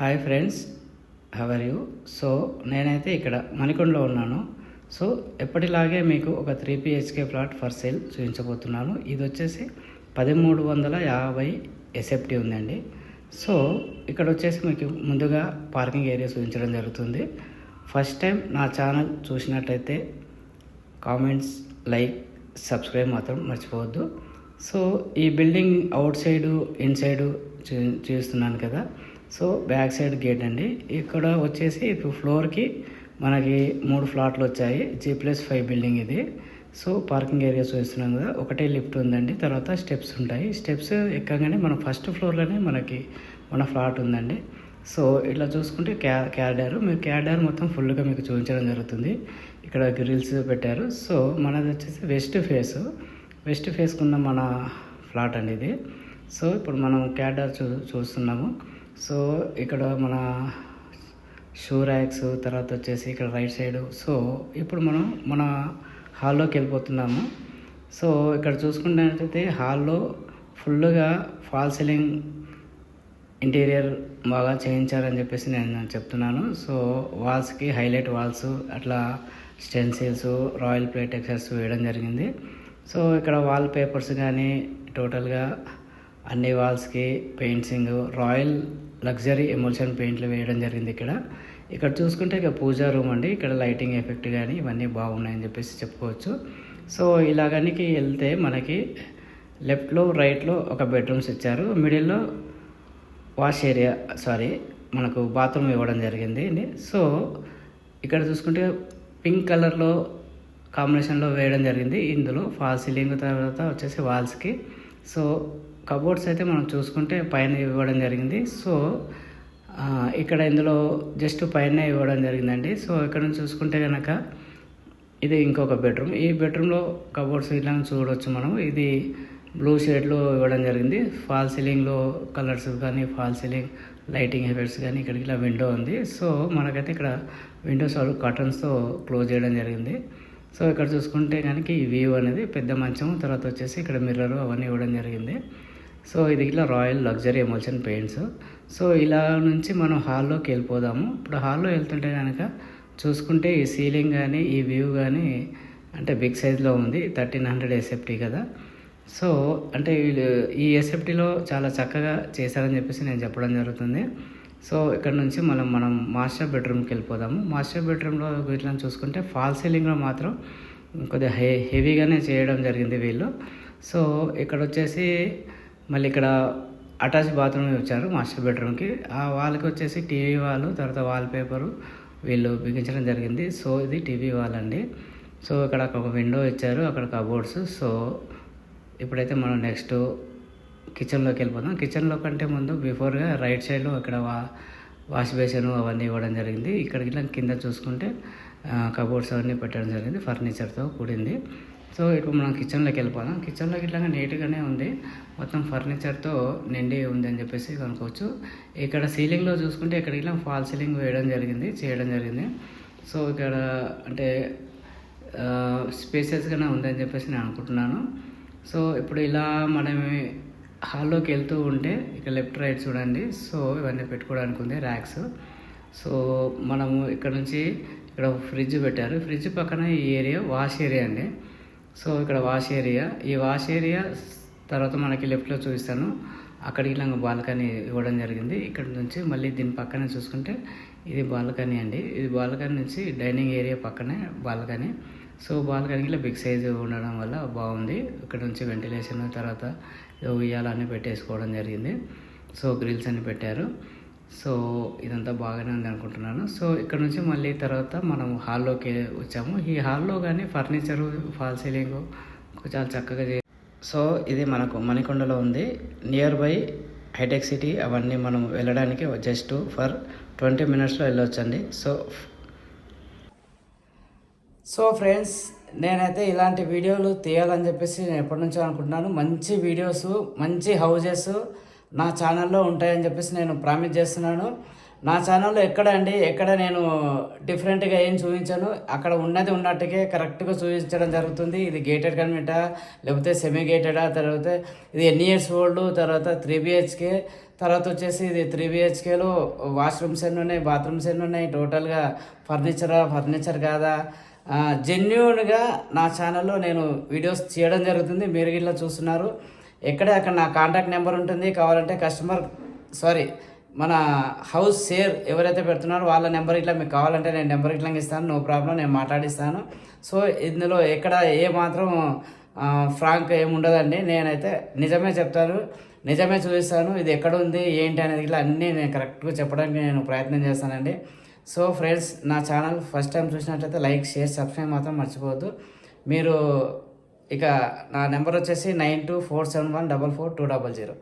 Hi friends how are you so నేనైతే ఇక్కడ మణికొండలో ఉన్నాను. సో ఎప్పటిలాగే మీకు ఒక three BHK flat for sale చూపించబోతున్నాను. ఇది వచ్చేసి పదమూడు వందల యాభై ఎస్ఎఫ్టీ ఉందండి. సో ఇక్కడ వచ్చేసి మీకు ముందుగా పార్కింగ్ ఏరియా చూపించడం జరుగుతుంది. ఫస్ట్ టైం నా ఛానల్ చూసినట్టయితే కామెంట్స్ లైక్ సబ్స్క్రైబ్ మాత్రం మర్చిపోవద్దు. సో ఈ బిల్డింగ్ అవుట్ సైడు ఇన్సైడు చూ చూస్తున్నాను కదా. సో బ్యాక్ సైడ్ గేట్ అండి. ఇక్కడ వచ్చేసి ఇప్పుడు ఫ్లోర్కి మనకి మూడు ఫ్లాట్లు వచ్చాయి. జీ ప్లస్ ఫైవ్ బిల్డింగ్ ఇది. సో పార్కింగ్ ఏరియా చూస్తున్నాం కదా ఒకటే లిఫ్ట్ ఉందండి. తర్వాత స్టెప్స్ ఉంటాయి. స్టెప్స్ ఎక్కగానే మనం ఫస్ట్ ఫ్లోర్లోనే మనకి మన ఫ్లాట్ ఉందండి. సో ఇట్లా చూసుకుంటే క్యా క్యాడారు. మీరు క్యాడార్ మొత్తం ఫుల్గా మీకు చూపించడం జరుగుతుంది. ఇక్కడ గ్రిల్స్ పెట్టారు. సో మనది వచ్చేసి వెస్ట్ ఫేస్ వెస్ట్ ఫేస్కున్న మన ఫ్లాట్ అండి ఇది. సో ఇప్పుడు మనం క్యాడార్ చూ చూస్తున్నాము. సో ఇక్కడ మన షూ ర్యాక్స్ తర్వాత వచ్చేసి ఇక్కడ రైట్ సైడ్. సో ఇప్పుడు మనం మన హాల్లోకి వెళ్ళిపోతున్నాము. సో ఇక్కడ చూసుకున్నట్లయితే హాల్లో ఫుల్గా ఫాల్ సీలింగ్ ఇంటీరియర్ బాగా చేయించారని చెప్పేసి నేను చెప్తున్నాను. సో వాల్స్కి హైలైట్ వాల్స్ అట్లా స్టెన్సిల్స్ రాయల్ ప్లే వేయడం జరిగింది. సో ఇక్కడ వాల్ పేపర్స్ కానీ టోటల్గా అన్ని వాల్స్కి పెయింట్సింగ్ రాయల్ లగ్జరీ ఎమోషన్ పెయింట్లు వేయడం జరిగింది ఇక్కడ. ఇక్కడ చూసుకుంటే ఇక పూజా రూమ్ అండి. ఇక్కడ లైటింగ్ ఎఫెక్ట్ కానీ ఇవన్నీ బాగున్నాయని చెప్పేసి చెప్పుకోవచ్చు. సో ఇలాగనికి వెళ్తే మనకి లెఫ్ట్లో రైట్లో ఒక బెడ్రూమ్స్ ఇచ్చారు. మిడిల్లో వాష్ ఏరియా సారీ మనకు బాత్రూమ్ ఇవ్వడం జరిగింది సో ఇక్కడ చూసుకుంటే పింక్ కలర్లో కాంబినేషన్లో వేయడం జరిగింది. ఇందులో ఫాల్ సీలింగ్ తర్వాత వచ్చేసి వాల్స్కి. సో కబోర్డ్స్ అయితే మనం చూసుకుంటే పైన ఇవ్వడం జరిగింది. సో ఇక్కడ ఇందులో జస్ట్ పైన ఇవ్వడం జరిగిందండి. సో ఇక్కడ నుంచి చూసుకుంటే కనుక ఇది ఇంకొక బెడ్రూమ్. ఈ బెడ్రూమ్లో కబోర్డ్స్ ఇట్లా చూడవచ్చు మనం ఇది బ్లూ షేడ్లో ఇవ్వడం జరిగింది. ఫాల్ సీలింగ్లో కలర్స్ కానీ ఫాల్ సీలింగ్ లైటింగ్ ఎఫెక్ట్స్ కానీ ఇక్కడికి ఇలా విండో ఉంది. సో మనకైతే ఇక్కడ విండోస్ కర్టన్స్తో క్లోజ్ చేయడం జరిగింది. సో ఇక్కడ చూసుకుంటే కనుక ఈ వ్యూ అనేది పెద్ద మంచం తర్వాత వచ్చేసి ఇక్కడ మిర్రర్ అవన్నీ ఇవ్వడం జరిగింది. సో ఇది ఇట్లా royal luxury emotion paints. So ఇలా నుంచి మనం హాల్లోకి వెళ్ళిపోదాము. ఇప్పుడు హాల్లో వెళ్తుంటే కనుక చూసుకుంటే ఈ సీలింగ్ కానీ ఈ వ్యూ కానీ అంటే బిగ్ సైజ్లో ఉంది. థర్టీన్ హండ్రెడ్ ఎస్ఎఫ్టీ కదా. సో అంటే ఈ ఎస్ఎఫ్టీలో చాలా చక్కగా చేశారని చెప్పేసి నేను చెప్పడం జరుగుతుంది. సో ఇక్కడ నుంచి మనం మనం మాస్టర్ బెడ్రూమ్కి వెళ్ళిపోదాము. మాస్టర్ బెడ్రూమ్లో ఇట్లా చూసుకుంటే ఫాల్ సీలింగ్లో మాత్రం కొద్దిగా హె హెవీగానే చేయడం జరిగింది వీళ్ళు. సో ఇక్కడ వచ్చేసి మళ్ళీ ఇక్కడ అటాచ్ బాత్రూమ్ ఇచ్చారు మాస్టర్ బెడ్రూమ్కి. ఆ వాళ్ళకి వచ్చేసి టీవీ వాళ్ళు తర్వాత వాల్ పేపరు వీళ్ళు బిగించడం జరిగింది. సో ఇది టీవీ వాల్ అండి సో ఇక్కడ ఒక విండో ఇచ్చారు అక్కడ కబోర్డ్స్. సో ఇప్పుడైతే మనం నెక్స్ట్ కిచెన్లోకి వెళ్ళిపోదాం. కిచెన్లో కంటే ముందు బిఫోర్గా రైట్ సైడ్లో ఇక్కడ వా వాష్ బేసిన్ అవన్నీ ఇవ్వడం జరిగింది. ఇక్కడ ఇట్లా కింద చూసుకుంటే కబోర్డ్స్ అవన్నీ పెట్టడం జరిగింది ఫర్నిచర్తో కూడింది. సో ఇప్పుడు మనం కిచెన్లోకి వెళ్ళిపోదాం. కిచెన్లోకి ఇట్లా నీట్గానే ఉంది. మొత్తం ఫర్నిచర్తో నిండి ఉంది అని చెప్పేసి కనుకోవచ్చు ఇక్కడ సీలింగ్లో చూసుకుంటే ఇక్కడికి ఫాల్ సీలింగ్ వేయడం జరిగింది చేయడం జరిగింది. సో ఇక్కడ అంటే స్పేసెస్గానే ఉందని చెప్పేసి నేను అనుకుంటున్నాను. సో ఇప్పుడు ఇలా మనం హాల్లోకి వెళ్తూ ఉంటే ఇక్కడ లెఫ్ట్ రైట్ చూడండి. సో ఇవన్నీ పెట్టుకోవడానికి ఉంది ర్యాక్స్ సో మనము ఇక్కడ నుంచి ఇక్కడ ఫ్రిడ్జ్ పెట్టారు. ఫ్రిడ్జ్ పక్కన ఈ ఏరియా వాష్ ఏరియా అండి. సో ఇక్కడ వాష్ ఏరియా. ఈ వాష్ ఏరియా తర్వాత మనకి లెఫ్ట్లో చూపిస్తాను. అక్కడికి ఇలా బాల్కనీ ఇవ్వడం జరిగింది. ఇక్కడ నుంచి మళ్ళీ దీని పక్కనే చూసుకుంటే ఇది బాల్కనీ అండి. ఇది బాల్కనీ నుంచి డైనింగ్ ఏరియా పక్కనే బాల్కనీ. సో బాల్కనీలో బిగ్ సైజు ఉండడం వల్ల బాగుంది. ఇక్కడ నుంచి వెంటిలేషన్ తర్వాత ఉయ్యాలన్నీ పెట్టేసుకోవడం జరిగింది. సో గ్రిల్స్ అన్నీ పెట్టారు. సో ఇదంతా బాగానే ఉంది అనుకుంటున్నాను. సో ఇక్కడ నుంచి మళ్ళీ తర్వాత మనం హాల్లోకి వచ్చాము. ఈ హాల్లో కానీ ఫర్నిచరు ఫాల్ సీలింగ్ చాలా చక్కగా చే సో ఇది మనకు మణికొండలో ఉంది. నియర్ బై హైటెక్ సిటీ అవన్నీ మనం వెళ్ళడానికి జస్ట్ ఫర్ ట్వంటీ మినిట్స్లో వెళ్ళొచ్చండి. సో సో ఫ్రెండ్స్ నేనైతే ఇలాంటి వీడియోలు తీయాలని చెప్పేసి నేను ఎప్పటి నుంచో అనుకుంటున్నాను. మంచి వీడియోస్ మంచి హౌజెస్ నా ఛానల్లో ఉంటాయని చెప్పేసి నేను ప్రామిస్ చేస్తున్నాను. నా ఛానల్లో ఎక్కడ అండి ఎక్కడ నేను డిఫరెంట్గా ఏం చూపించాను? అక్కడ ఉన్నది ఉన్నట్టుగా కరెక్ట్గా చూపించడం జరుగుతుంది. ఇది గేటెడ్ కన్వెంటా లేకపోతే సెమీ గేటెడా తర్వాత ఇది ఎన్ని ఇయర్స్ ఓల్డ్ తర్వాత త్రీ బిహెచ్కే తర్వాత వచ్చేసి ఇది త్రీ బిహెచ్కేలో వాష్రూమ్స్ ఎన్ని ఉన్నాయి బాత్రూమ్స్ ఎన్ని ఉన్నాయి టోటల్గా ఫర్నిచరా ఫర్నిచర్ కాదా? జెన్యున్గా నా ఛానల్లో నేను వీడియోస్ చేయడం జరుగుతుంది. మీరు ఇట్లా చూస్తున్నారు. ఎక్కడే అక్కడ నా కాంటాక్ట్ నెంబర్ ఉంటుంది కావాలంటే కస్టమర్ సారీ మన హౌస్ షేర్ ఎవరైతే పెడుతున్నారో వాళ్ళ నెంబర్ ఇట్లా మీకు కావాలంటే నేను నెంబర్ ఇట్లా ఇస్తాను నో ప్రాబ్లం నేను మాట్లాడిస్తాను. సో ఇందులో ఎక్కడ ఏ మాత్రం ఫ్రాంక్ ఏముండదండి నేనైతే నిజమే చెప్తాను నిజమే చూపిస్తాను ఇది ఎక్కడ ఉంది ఏంటి అనేది ఇట్లా అన్నీ నేను కరెక్ట్గా చెప్పడానికి నేను ప్రయత్నం చేస్తానండి. సో ఫ్రెండ్స్ నా ఛానల్ ఫస్ట్ టైం చూసినట్లయితే లైక్ షేర్ సబ్స్క్రైబ్ మాత్రం మర్చిపోవద్దు. మీరు ఇక నా నెంబర్ వచ్చేసి nine two four seven one double four two double zero.